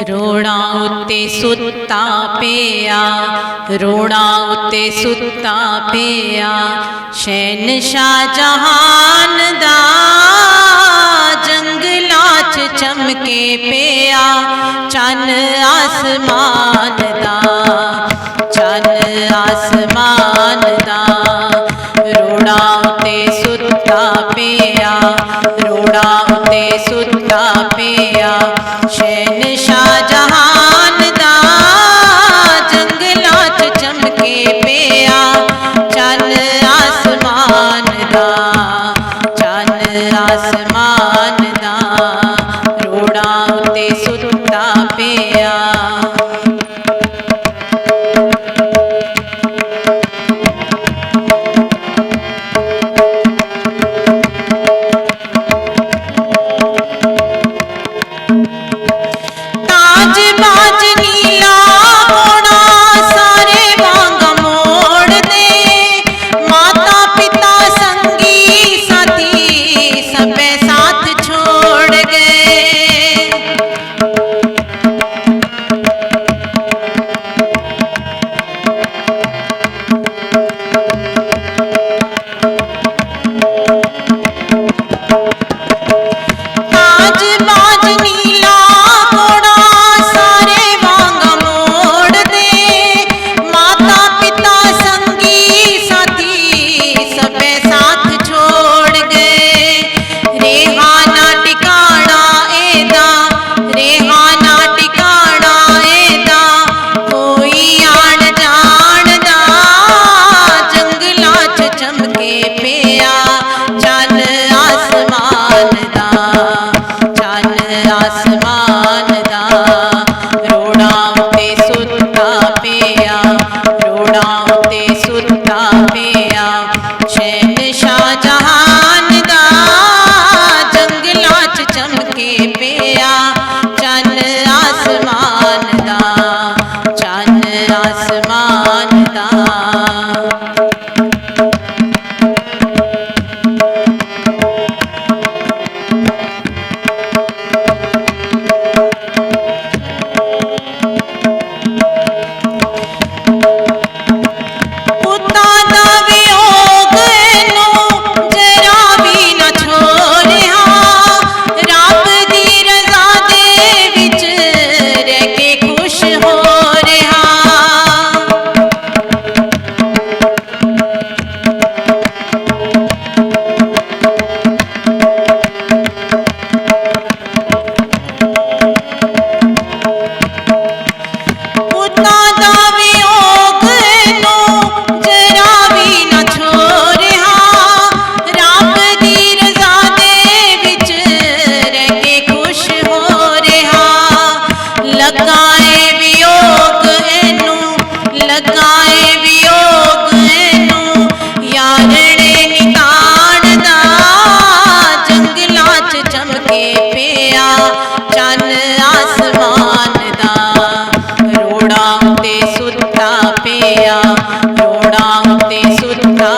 ਰੋਣਾ ਉੱਤੇ ਸੁੱਤਾ ਪਿਆ ਰੋਣਾ ਉੱਤੇ ਸੁੱਤਾ ਪਿਆ। ਸ਼ਹਿਨशाह ਜਹਾਨ ਦਾ ਜੰਗਲਾਂ 'ਚ ਚਮਕੇ ਪਿਆ, ਚੰਨ ਆਸਮਾਨ ਦਾ, ਚੰਨ ਆਸਮਾਨ ਦਾ। ਰੋੜਾ ਉੱਤੇ ਸੁੱਤਾ ਪਿਆ ਰੋਣਾ ਉੱਤੇ ਸੁੱਤਾ ਪਿਆ। ਚੰਨ ਦਾ ਰੋੜਾ ਉੱਤੇ ਸੁੱਤਾ ਪਿਆ। ਆਸਮਾਨ ਲਗਾਏ ਵਿਯੋਗ ਇਹਨੂੰ, ਲਗਾਏ ਵਿਯੋਗ ਇਹਨੂੰ। ਯਾਰੜੇ ਨਿਤਾਣ ਦਾ ਜੰਗਲਾਂ 'ਚ ਚਮਕੇ ਪਿਆ, ਚੰਨ ਆਸਮਾਨ ਦਾ। ਰੋੜਾਂ ਤੇ ਸੁੱਤਾ ਪਿਆ, ਰੋੜਾਂ ਤੇ ਸੁੱਤਾ